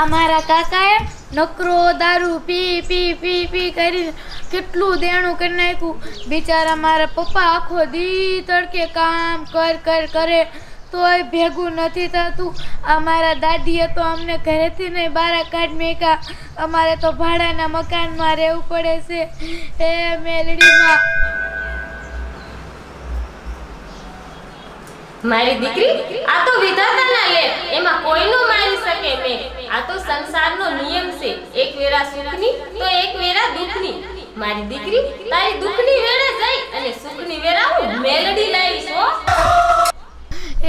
આ મારા કાકાએ નકરો, દારૂ, પી પી પી પી કરી કેટલું દેણું કરી નાખ્યું. બિચારા મારા પપ્પા આખો દી તડકે કામ કર કર, કરે, તોય ભેગું નથી થતું. આ મારા દાદીએ તો અમને ઘરેથી નહીં બહાર કાઢ મેકા અમારે તો ભાડાના મકાનમાં રહેવું પડે છે. એ મેલડીમાં મારી દીકરી, આ તો વિધાતાના લેખ એમાં કોઈનું મારી શકે નહીં આ તો સંસારનો નિયમ છે. એક વેરા સુખની તો એક વેરા દુઃખની. મારી દીકરી, તારી દુઃખની વેળા જઈ અને સુખની વેરા હું મેલડી લાવીશ, હો.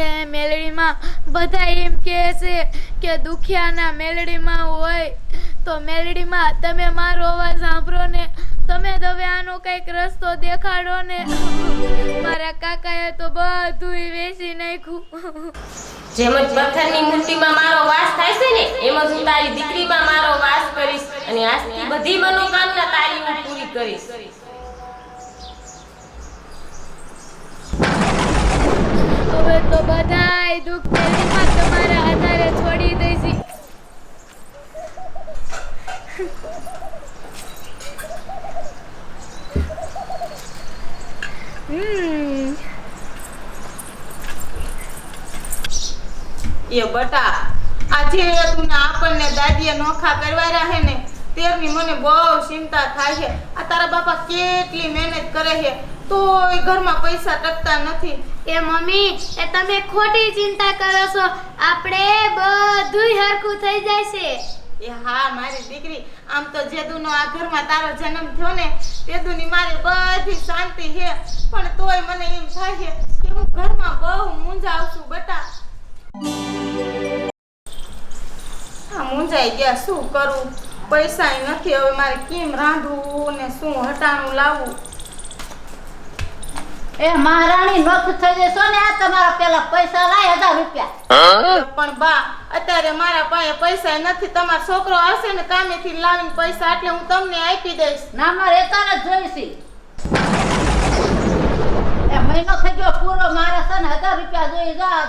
એ મેલડીમાં બધા એમ કહે છે કે દુખિયાના મેલડીમાં હોય તો મેલડીમાં તમે મારો અવાજ સાંભળો ને તમે હવે આનો કંઈક રસ્તો દેખાડો ને. મારા કાકાએ તો બધું વેચી નાખ્યું. જેમ જ પથ્થરની મૂર્તિમાં મારો વાસ થાય છે ને એમ જ હું તારી દીકરીમાં મારો વાસ કરીશ અને આજથી બધી મનોકામના તારી હું પૂરી કરીશ. હવે તો બધાય દુઃખ તમારા આધારે છોડી દઈશી. એ બટા, આજે તું આપણને દાદીએ નોખા કરવા હે ને, તેરની મને બહુ ચિંતા થાય છે. આ તારા બાપા કેટલી મહેનત કરે છે. તોય ઘરમાં પૈસા ટકતા નથી. એ મમ્મી, એ તમે ખોટી ચિંતા કરો છો. આપણે બધુંય હરખું થઈ જશે એ હા મારી દીકરી આમ તો જેદુનો આ ઘરમાં તારો જન્મ થયો ને તેદુની મારી બધી શાંતિ છે. પણ તોય મને એમ થાય છે કે હું ઘરમાં બહુ મૂંઝાવ છું બટા. હા મૂંઝાઈ ગયા શું કરું? પૈસા નથી હવે મારે કેમ રાંધવું ને શું હટાણું લાવવું? એ મહારાણી નોખ થઈ જશો ને આ તમારા પેલા પૈસા લાય હજાર રૂપિયા. પણ બા અત્યારે મારા પાસે પૈસા નથી. તમારો છોકરો આવશે ને કામેથી લાવીને પૈસા એટલે હું તમને આપી દઈશ. ના મારે એતાને જ જોઈશી. મહિનો થઈ ગયો પૂરો મારે છે ને હજાર રૂપિયા જોઈ જા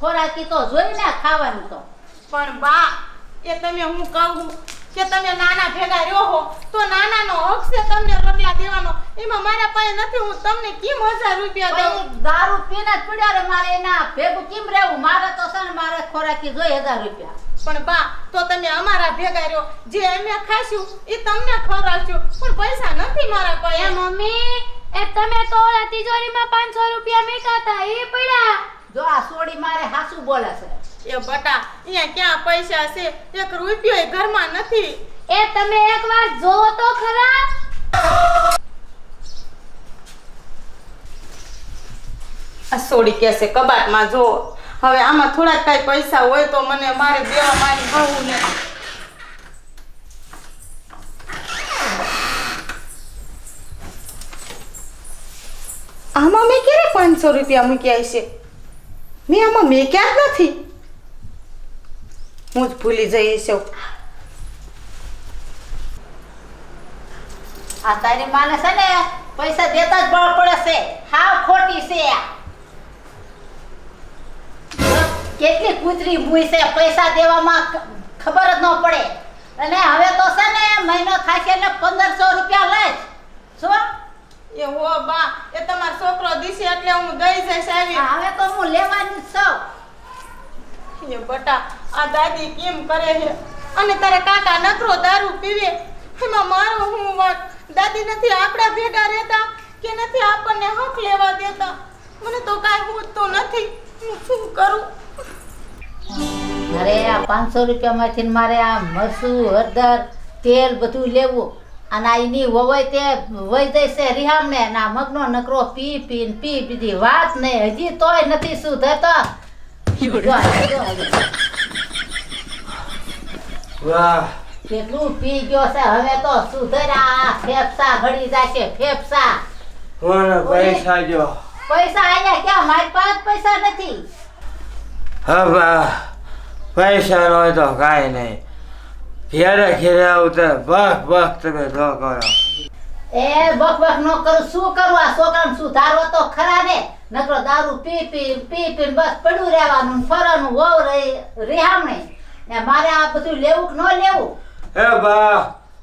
ખોરાકી તો જોઈ ને ખાવાનું તો. પણ બા એ તમે હું કહું? કે તમે નાના ભેગા રહ્યો હો તો નાનાનો હક છે તમને રોટલા દેવાનો એમાં મારા પાસે નથી હું તમને કેમ હજાર રૂપિયા દઉં? દારૂ પીને જ પડ્યા રે મારે એના ભેગું કેમ રહેવું? મારે તો ને મારે ખોરાકી જોઈ હજાર રૂપિયા. પણ બા તો તમે અમારા ભેગા રહ્યો. જે અમે ખાશું એ તમને ખવડાવશું પણ પૈસા નથી મારા પાસે. મમ્મી એ તમે તો ઓલા તિજોરીમાં પાંચસો રૂપિયા મેકાતા એ પડ્યા. જો આ સોડી મારે હાસુ બોલે છે. એ બટા અહીંયા ક્યાં પૈસા છે? એક રૂપિયો ઘરમાં નથી. એ તમે એકવાર જોવો તો ખરા. આ સોડી કહેશે કબાટમાં જો. હવે આમાં થોડાક કાંઈ પૈસા હોય તો મને મારે દેવા મારી ભાવું ને આમાં મેં ક્યારે પાંચસો રૂપિયા મૂક્યા છે મેં આમાં મેં જ નથી. હું જ ભૂલી જઈ છું આ તારી માને છે ને, પૈસા દેતા જ બળ પડે છે. હાવ ખોટી છે આ. જો કેટલી કૂતરી ભૂઈ છે પૈસા દેવામાં ખબર જ ન પડે. અને હવે તો છે ને મહિનો થાય છે એટલે પંદરસો રૂપિયા લઈશ શું? એ હો બા એ તમારો છોકરો દીશે એટલે હું દઈ જઈશ આવી. હવે તો હું લેવાની છું. એ બટા આ દાદી કેમ કરે છે? અને તારા કાકા નકરો દારૂ પીવે? એમાં મારો હું વાત? દાદી નથી આપણા ભેગા રહેતા કે નથી આપણને હક લેવા દેતા? મને તો કાંઈ પૂછતું નથી. હું શું કરું? અરે આ પાંચસો રૂપિયામાંથી મારે આ મરસું હળદર તેલ બધું લેવું. અને એની વવાય તે વહી જશે રિહામને આ મગનો નકરો પી પી પી બીજી વાત નહીં. હજી તોય નથી શું જો, કેટલું પી ગયો છે? હવે તો સુધરા ફેફસા ઘડી જશે ફેફસા. પૈસા જો પૈસા આયા ક્યાં? મારી પાસે પૈસા નથી. હવે પૈસા નો હોય તો કાંઈ નહીં. ઘેરે ઘેરે આવું તો બક બક તમે જો કરો. એ બક બક નો કરું શું કરું? આ છોકરાને સુધારવો તો ખરા ને. નકરો દારૂ પી પી પી પી બસ પડ્યું રહેવાનું ને ફરવાનું વહુ રહી રિહામણી ને મારે આ બધું લેવું કે ન લેવું? હે બા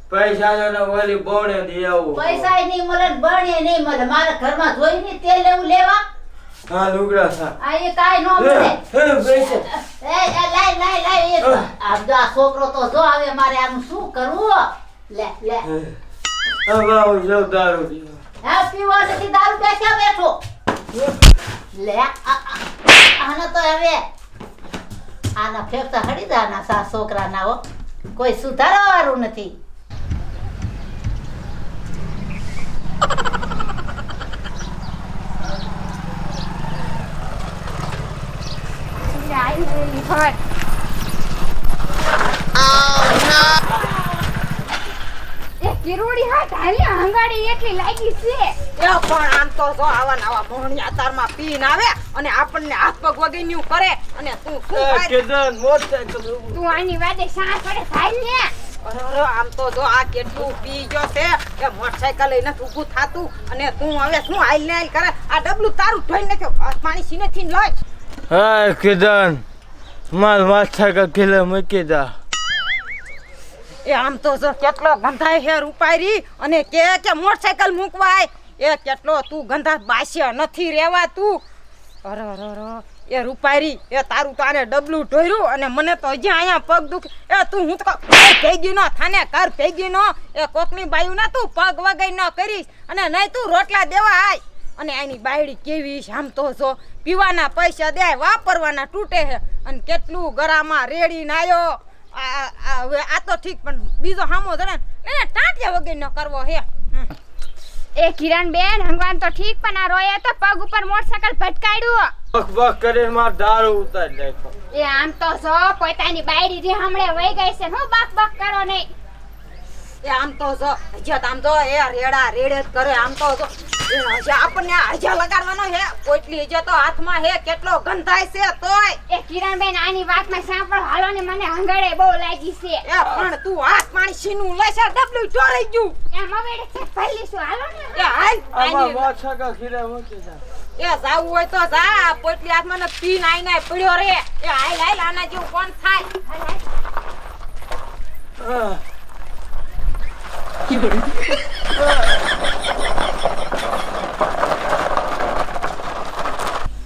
પૈસા ને ઓલી બોણે દઈ આવું. પૈસા નહીં મળે ને નહીં મળે. મારે ઘરમાં જોઈ નહીં તેલ લેવું લેવા? હા લુગડા સા આ એ કાંઈ ન મળે. એ લાય લાય લાય એ આ જો આ છોકરો તો જો આવે મારે આનું શું કરવું? લે લે. હા. હું જાઉં દારૂ પીવા. હે પીવા નથી દારૂ બેસ્યા બેઠો? લે આને તો હવે આના ફેફસા હડી દે આના સા છોકરાના કોઈ સુધારવા વાળું નથી. એ કિરોડી હા તારી હંગાડી એટલી લાગી છે. એ પણ આમ તો જો આવા નવા મોહણિયા તારમાં પીને આવે અને આપણને હાથ પગ વગેન્યું કરે અને તું શું? કેદન મોટરસાઇકલ તું? આની વાદે સાસ પડે ખાઈ લે અરે અરે, આમ તો જો આ કેટલું પી ગયો છે કે મોટરસાયકલ લઈને ઊભું થાતું અને તું હવે શું હાલ ને હાલ કરે? આ ડબલું તારું ધોઈ નાખ્યો. આ પાણી સીને થી લઈ હા કેદન માર માથા કિલો મૂકી દા. એ આમ તો જો કેટલો ગંધાય હે રૂપારી અને કે કે મોટરસાયકલ મૂકવાય? એ કેટલો તું ગંધા બાસ્યા નથી રેવા તું. અરે અરે એ રૂપારી, એ તારું તારે ડબલું ઢોર્યું અને મને તો હજી અહીંયા પગ દુખે એ તું હું તો ભેગી નો થાને કર ભેગી નો. એ કોકની બાયું ના તું પગ વગાઈ ન કરીશ અને નહીં તું રોટલા દેવા આય. અને આની બાયડી કેવી છે? આમ તો જો પીવાના પૈસા દે વાપરવાના તૂટે છે અને કેટલું ગરામાં રેડી નાયો આ આ હવે આ તો ઠીક પણ બીજો સામો ધરે એને ટાંટિયા વગર નો કરવો હે. એ કિરણ બેન હંગવાન તો ઠીક પણ આ રોયે તો પગ ઉપર મોટરસાયકલ ભટકાડ્યું બક બક કરીને માર દારૂ ઉતાર નાખ્યો. એ આમ તો જો પોતાની બાયડી જે હમણે વઈ ગઈ છે હું બક બક કરો નહીં. એ આમ તો જો જત આમ તો એ રેડા રેડે જ કરે આમ તો જો. આપણને હજા લગાડવાનો હે પોટલી હજે તો હાથમાં હે કેટલો ગંધાય છે તોય. એ કિરણ બેન આની વાતમાં સાંભળ હાલો ને મને હંગાડે બહુ લાગી છે. એ પણ તું હાથ પાણી સીનું લેશે ડબલું ચોરાઈ ગયું. એમ હવે છે ભલી શું હાલો ને. એ હાલ. જાવું હોય તો જા પોટલી હાથમાં ને પી નાઈ નાઈ પડ્યો રે. એ હાલ હાલ આના જેવું કોણ થાય? હાલ, હાલ.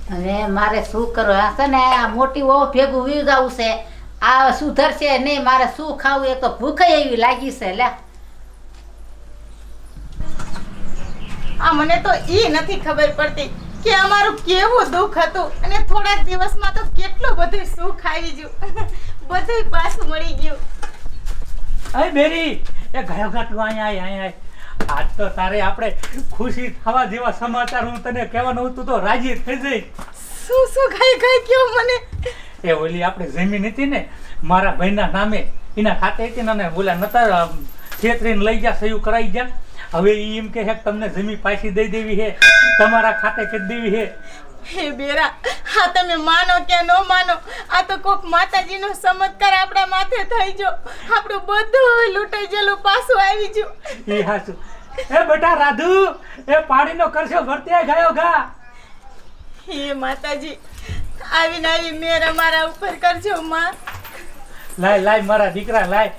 હા અને મારે શું કરો હશે ને આ મોટી ઓ ભેગું વી જવું છે આ સુધરશે નહીં મારે શું ખાવું એ તો ભૂખે એવી લાગી છે લે આ મને તો ઈ નથી ખબર પડતી કે અમારું કેવું દુઃખ હતું. અને થોડાક દિવસમાં તો કેટલું બધું સુખ આવી ગયું. બધું પાછું મળી ગયું. અરે બેરી એ ગયો ઘટવા અહીંયા અહીંયા આય. આજ તો તારે આપણે ખુશી થવા જેવા સમાચાર હું તને કહેવાનું હતું તો રાજી થઈ જઈ શું શું ખાઈ ખાઈ કયો મને? એ ઓલી આપણે જમીન હતી ને મારા ભાઈના નામે એના ખાતે હતી ને ઓલા નતા છેતરીને લઈ જા સહયું કરાઈ જા હવે એ એમ કે છે તમને જમીન પાછી દઈ દેવી છે તમારા ખાતે કરી દેવી છે. હે બેરા હા તમે માનો કે ન માનો આ તો કોક માતાજીનો ચમત્કાર આપણા માથે થઈ જો આપણું બધું લૂંટાઈ ગયેલું પાછું આવી ગયું. એ હાચું. એ બેટા રાધુ એ પાણીનો કરશો ભરતી ગયો ગા. હે માતાજી આવી આવી મેર અમારા ઉપર કરજો માં. લાય લાય મારા દીકરા લાય.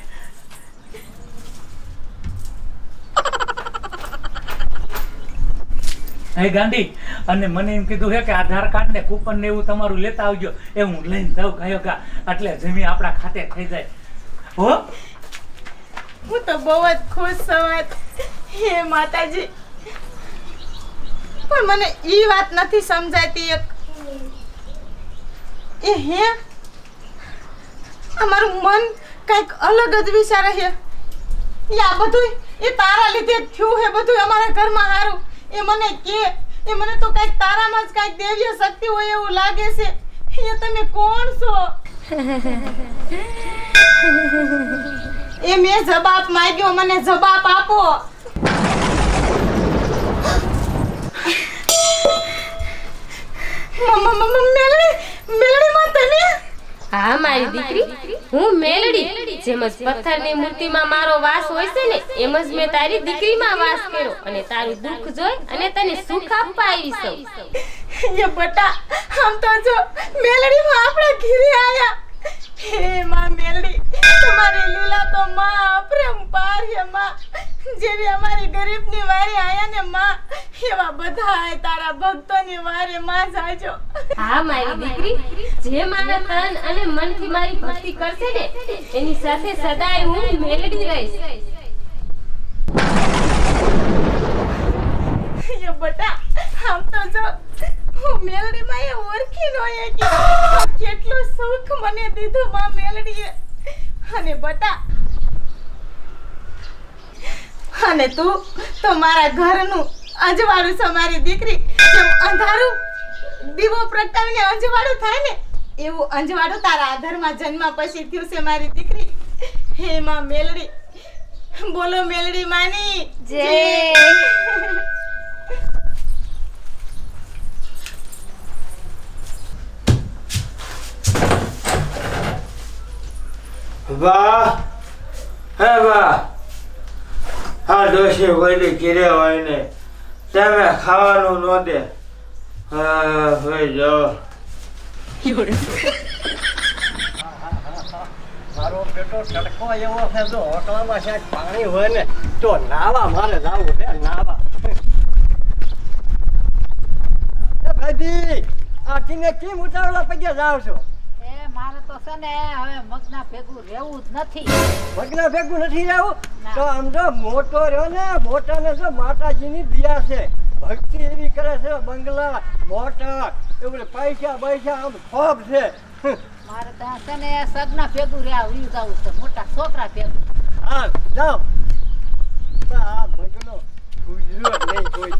હે ગાંધી અને મને એમ કીધું છે કે આધાર કાર્ડ ને કૂપન ને એવું તમારું લેતા આવજો. એ હું લઈને જાઉં ગયો ગા. એટલે જમીન આપણા ખાતે થઈ જાય. હો? હું તો બહુ જ ખુશ સવાર હે માતાજી. પણ મને ઈ વાત નથી સમજાતી એક. એ હે? અમારું મન કંઈક અલગ જ વિચારે છે. એ આ બધું એ તારા લીધે થયું હે બધું અમારા ઘરમાં હારું એ મને કે એ મને તો કંઈક તારામાં જ કંઈક દેવીય શક્તિ હોય એવું લાગે છે. એ તમે કોણ છો? એ મેં જવાબ માંગ્યો મને જવાબ આપો. મ- મેલડી હા મારી દીકરી. હું મેલડી જેમ જ પથ્થરની મૂર્તિમાં મારો વાસ હોય છે ને એમ જ મેં તારી દીકરીમાં વાસ કર્યો અને તારું દુઃખ જોઈ અને તને સુખ આપવા આવી એ બટા આમ તો જો મેલડીમાં આપણા ઘીરે આયા. હે માં મેલડી તો માં અપરંપાર છે માં. જેવી અમારી ગરીબની વારે આયા ને માં એવા બધા તારા ભક્તોની વારે માં જાજો. હા મારી દીકરી જે મારા તન અને મનથી મારી ભક્તિ કરશે ને એની સાથે સદાય હું મેલડી રહીશ. યો બટા આમ તો જો હું મેલડીમાં એ ઓળખી નો એ કે કેટલું સુખ મને દીધું માં મેલડીએ. અને બટા અને તું તો મારા ઘરનું અજવાળું છે મારી દીકરી જેમ અંધારું દીવો પ્રગટાવીને અંજવાળું થાય ને એવું અંજવાળું તારા આધારમાં જન્મ પછી થયું છે મારી દીકરી. હે માં મેલડી બોલો મેલડી માની જય. વાહ હે વાહ. હા ડોશી કોઈની કીરે હોય ને તમે ખાવાનું ન દે. હા જાઓ મારો બેટો તડકો એવો છે જો હોટલમાં ક્યાંક પાણી હોય ને તો નાવા મારે જાવું છે નાવા. એ ભાઈજી આ ટીને કેમ ઉતાવળા પગે જાવ છો? એ મારે તો છે ને હવે મગના ભેગું રહેવું જ નથી. મગના ભેગું નથી રહેવું? તો આમ તો મોટો રહ્યો ને મોટાને છે માતાજીની દિયા છે. ભક્તિ એવી કરે છે બંગલા મોટા એવું પૈસા પૈસા આમ ખોબ છે. મારે ત્યાં છે ને સગના ભેગું રહ્યા ઉયું જવું છે મોટા છોકરા ભેગું. હા જાઓ. આ ભૂલ્યો જ નહીં કોઈ.